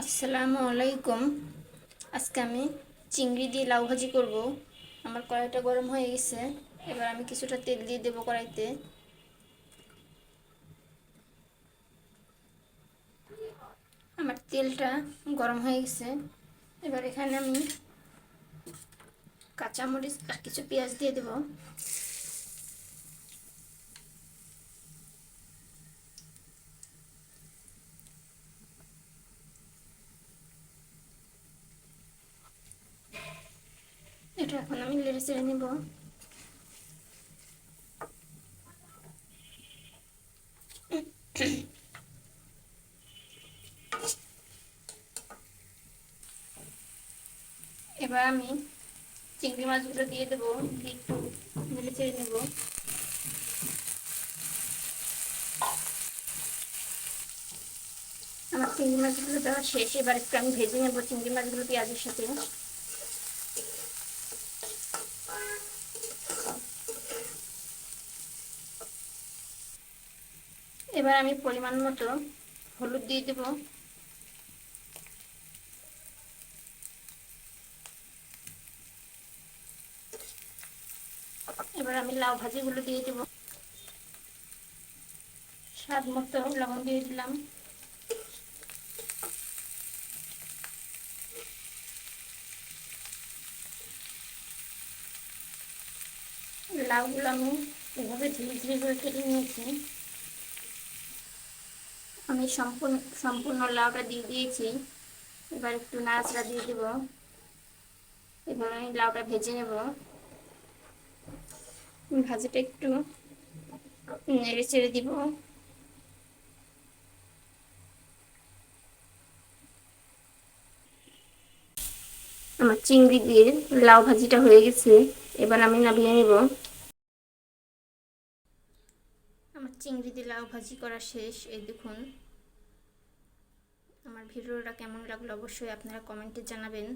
আসসালামু আলাইকুম। আজকে আমি চিংড়ি দিয়ে লাউ ভাজি করব। আমার কড়াইটা গরম হয়ে গেছে। এবার আমি কিছুটা তেল দিয়ে দেবো কড়াইতে। আমার তেলটা গরম হয়ে গেছে। এবার এখানে আমি কাঁচামরিচ আর কিছু পেঁয়াজ দিয়ে দেবো। এটা এখন আমি লেড়ে চেড়ে নেব এবার আমি চিংড়ি মাছগুলো দিয়ে দেবো দিয়ে একটু নেড়ে চেড়ে নেব আমার চিংড়ি মাছগুলো দেওয়া শেষ এবার একটু আমি ভেজে নেব চিংড়ি মাছগুলো পেঁয়াজের সাথে এবার আমি পরিমাণ মতো হলুদ দিয়ে দেব। এবার আমি লাউ ভাজিগুলো দিয়ে দেব। স্বাদ মতো লবণ দিয়ে দিলাম। লাউগুলো আমি এভাবে ধীরে ধীরে করে কেটে নিয়েছি। আমি সম্পূর্ণ সম্পূর্ণ লাউটা দিয়ে দিয়েছি। এবার একটু নাড়াচাড়া দিয়ে দেব। এবার আমি লাউটা ভেজে নেব। ভাজিটা একটু নেড়ে চেড়ে দিব। আমার চিংড়ি দিয়ে লাউ ভাজিটা হয়ে গেছে। এবার আমি নামিয়ে নেব। আমার চিংড়ি দিয়ে লাউ ভাজি করা শেষ। এই দেখুন, আমার ভিডিওটা কেমন লাগল অবশ্যই আপনারা কমেন্টে জানাবেন।